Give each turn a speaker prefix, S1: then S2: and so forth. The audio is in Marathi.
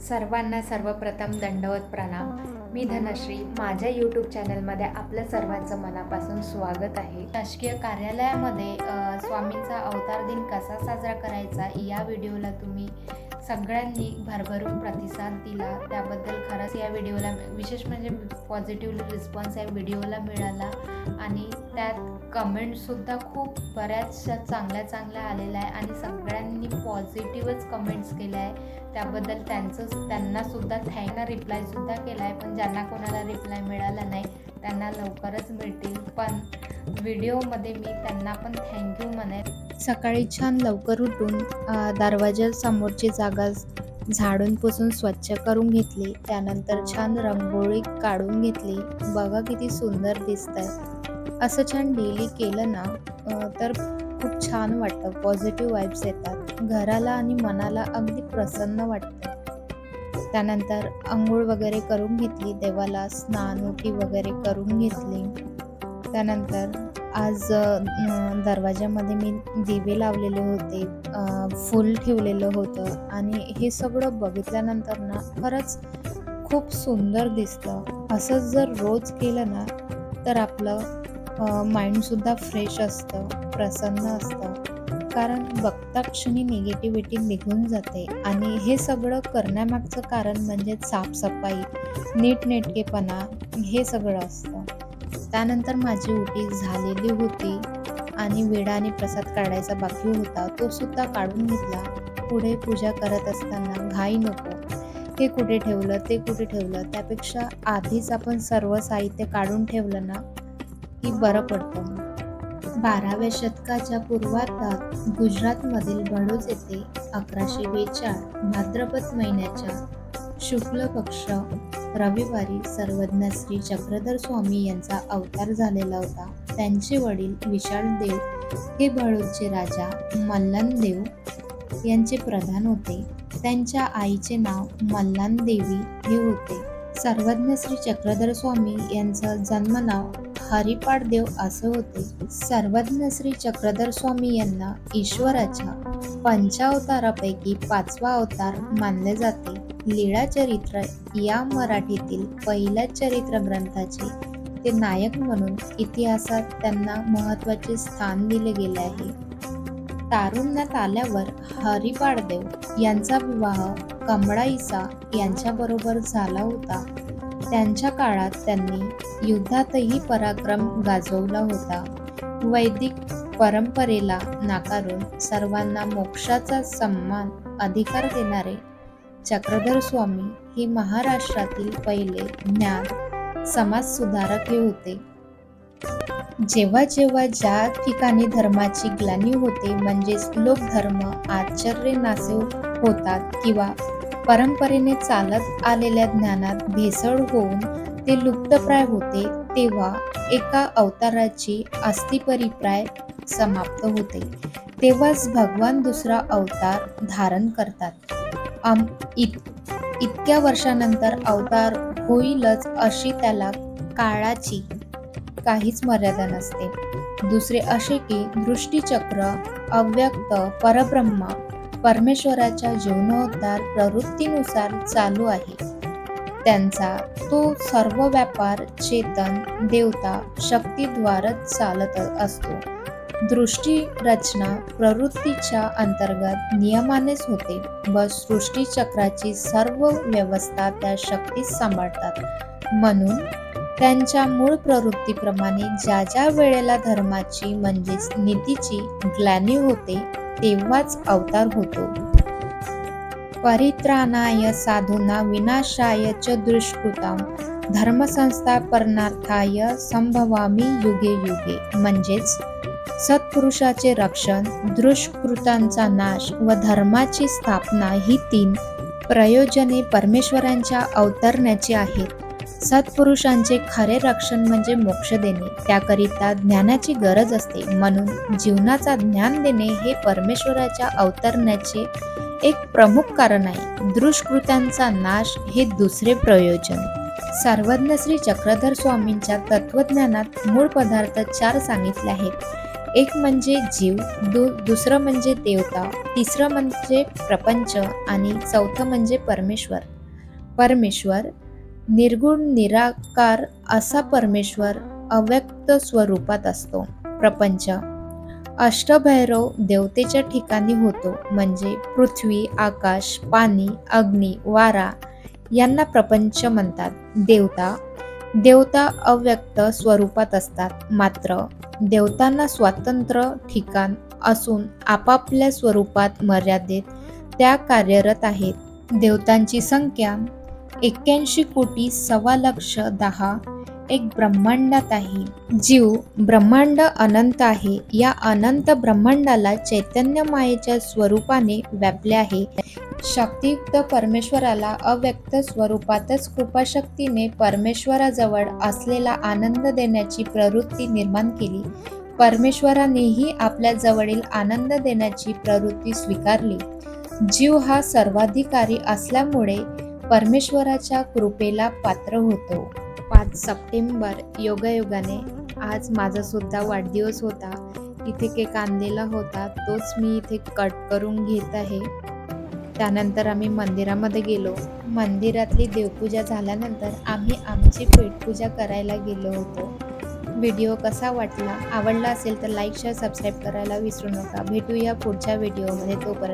S1: सर्वांना सर्वप्रथम दंडवत प्रणाम. मी धनश्री. माझ्या यूट्यूब चॅनलमध्ये आपलं सर्वांचं मनापासून स्वागत आहे. शासकीय कार्यालयामध्ये स्वामींचा अवतार दिन कसा साजरा करायचा या व्हिडिओला तुम्ही सगळ्यांनी भरभरून प्रतिसाद दिला. त्याबद्दल खरंच या व्हिडिओला विशेष म्हणजे पॉझिटिव्ह रिस्पॉन्स या व्हिडिओला मिळाला. आणि त्यात कमेंटसुद्धा खूप बऱ्याचशा चांगल्या चांगल्या आलेल्या आहे. आणि सगळ्यांनी पॉझिटिव्हच कमेंट्स केल्या आहे. त्याबद्दल त्यांचं त्यांनासुद्धा थँक रिप्लायसुद्धा केला आहे. पण ज्यांना कोणाला रिप्लाय मिळाला नाही त्यांना लवकरच मिळतील. पण व्हिडिओमध्ये मी त्यांना पण थँक्यू म्हणेन. सकाळी छान लवकर उठून दरवाज्यासमोरची दरवाजासमोरची जागा झाडून पुसून स्वच्छ करून घेतली. त्यानंतर छान रंगोळी काढून घेतली. बघा किती सुंदर दिसत आहे असं छान डेली केलं ना तर खूप छान वाटतं. पॉझिटिव्ह वाईब्स येतात. घराला आणि मनाला अगदी प्रसन्न वाटतं. त्यानंतर आंघोळ वगैरे करून घेतली. देवाला स्नान उटी वगैरे करून घेतली. त्यानंतर आज दरवाज्यामध्ये मी दिवे लावलेले होते फूल ठेवलेलं होतं आणि हे सगळं बघितल्यानंतर ना खरंच खूप सुंदर दिसतं. असंच जर रोज केलं ना तर आपलं माइंडसुद्धा फ्रेश असतं प्रसन्न असतं. कारण बघता क्षणी निगेटिव्हिटी निघून जाते आणि हे सगळं करण्यामागचं कारण म्हणजे साफसफाई नीटनेटकेपणा हे सगळं असतं. त्यानंतर माझी उटी झालेली होती आणि वेडाने प्रसाद काढायचा बाकी होता तो सुद्धा काढून घेतला. पुढे पूजा करत असताना घाई नको. हे कुठे ठेवलं ते कुठे ठेवलं? त्यापेक्षा आधीच आपण सर्व साहित्य काढून ठेवलं ना की बरं पडतं. बाराव्या शतकाच्या पूर्वार्धात गुजरातमधील बडोज येथे अकराशे बेचाळ भाद्रपद महिन्याच्या शुक्ल पक्ष रविवारी सर्वज्ञ श्री चक्रधर स्वामी यांचा अवतार झालेला होता. त्यांचे वडील विशाल देव हे बडोदचे राजा मल्लन देव यांचे प्रधान होते. त्यांच्या आईचे नाव मल्लान देवी हे होते. सर्वज्ञ श्री चक्रधर स्वामी यांचं जन्मनाव हरिपाड देव असे होते. सर्वज्ञ श्री चक्रधर स्वामी यांना ईश्वराच्या पंचावतारापैकी पाचवा अवतार मानले जाते. लीळा चरित्र या मराठीतील पहिल्या चरित्र ग्रंथाचे ते नायक म्हणून इतिहासात त्यांना महत्त्वाचे स्थान दिले गेले आहे. तारुण्यात आल्यावर हरिपाडदेव यांचा विवाह कमळाईसा यांच्याबरोबर झाला होता. त्यांच्या काळात त्यांनी युद्धातही पराक्रम गाजवला होता. वैदिक परंपरेला नाकारून सर्वांना मोक्षाचा सन्मान अधिकार देणारे चक्रधर स्वामी हे महाराष्ट्रातील पहिले ज्ञान समाज सुधारक हे होते. जेव्हा जेव्हा ज्या ठिकाणी धर्माची ग्लानी होते म्हणजेच लोक धर्म आश्चर्य नासे होतात किंवा परंपरेने चालत आलेल्या ज्ञानात भेसळ होऊन ते लुप्तप्राय होते तेव्हा एका अवताराची अस्थिपरिप्राय समाप्त होते. तेव्हाच भगवान दुसरा अवतार धारण करतात. आम इत इतक्या वर्षानंतर अवतार होईलच अशी त्याला काळाची काहीच मर्यादा नसते. दुसरे असे की दृष्टीचक्र अव्यक्त परब्रह्म परमेश्वराच्या जीवनोद्धार प्रवृत्तीनुसार चालू आहे. त्यांचा तो सर्व व्यापार चेतन देवता शक्तीद्वारच चालत असतो. दृष्टी रचना प्रवृत्तीच्या अंतर्गत नियमानेच होते. व सृष्टीचक्राची सर्व व्यवस्था त्या शक्तीस सांभाळतात. म्हणून त्यांच्या मूळ प्रवृत्तीप्रमाणे ज्या ज्या वेळेला धर्माची म्हणजेच नीतीची ग्लानी होते तेव्हाच अवतार होतो. परित्राणाय साधूना विनाशाय च दुष्कृतां धर्मसंस्थापनार्थाय संभवामी युगे युगे. म्हणजेच सत्पुरुषाचे रक्षण दुष्कृतांचा नाश व धर्माची स्थापना ही तीन प्रयोजने परमेश्वरांच्या अवतरण्याची आहेत. सत्पुरुषांचे खरे रक्षण म्हणजे मोक्ष देणे त्याकरिता ज्ञानाची गरज असते. म्हणून जीवनाचा ज्ञान देणे हे परमेश्वराच्या अवतरण्याचे एक प्रमुख कारण आहे. दुष्कृत्यांचा नाश हे दुसरे प्रयोजन. सर्वज्ञ श्री चक्रधर स्वामींच्या तत्वज्ञानात मूळ पदार्थ चार सांगितले आहेत. एक म्हणजे जीव दु दुसरं म्हणजे देवता तिसरं म्हणजे प्रपंच आणि चौथं म्हणजे परमेश्वर. परमेश्वर निर्गुण निराकार असा परमेश्वर अव्यक्त स्वरूपात असतो. प्रपंच अष्टभैरव देवतेच्या ठिकाणी होतो म्हणजे पृथ्वी आकाश पाणी अग्नी वारा यांना प्रपंच म्हणतात. देवता देवता अव्यक्त स्वरूपात असतात. मात्र देवतांना स्वतंत्र ठिकाण असून आपापल्या स्वरूपात मर्यादेत त्या कार्यरत आहेत. देवतांची संख्या एक्क्याऐंशी कोटी सव्वा लक्ष दहा. एक ब्रह्मांडात आहे. जीव ब्रह्मांड अनंत आहे. या अनंत ब्रह्मांडाला चैतन्य मायेच्या स्वरूपाने व्यापले आहे. शक्तियुक्त परमेश्वराला अव्यक्त स्वरूपातच कृपाशक्तीने परमेश्वराजवळ असलेला आनंद देण्याची प्रवृत्ती निर्माण केली. परमेश्वरानेही आपल्या जवळील आनंद देण्याची प्रवृत्ती स्वीकारली. जीव हा सर्वाधिकारी असल्यामुळे परमेश्वराच्या कृपेला पात्र होतो. पाच सप्टेंबर योगायोगाने आज माझा सुद्धा वाढदिवस होता. इथे केक आणलेला होता. तोच मी इथे कट करून घेत आहे. त्यानंतर आम्ही मंदिरामध्ये गेलो. मंदिरातली देवपूजा झाल्यानंतर आम्ही आमची पेटपूजा करायला गेलो होतो. व्हिडिओ कसा वाटला आवडला असेल तर लाईक शेअर सबस्क्राईब करायला विसरू नका. भेटूया पुढच्या व्हिडिओमध्ये. तोपर्यंत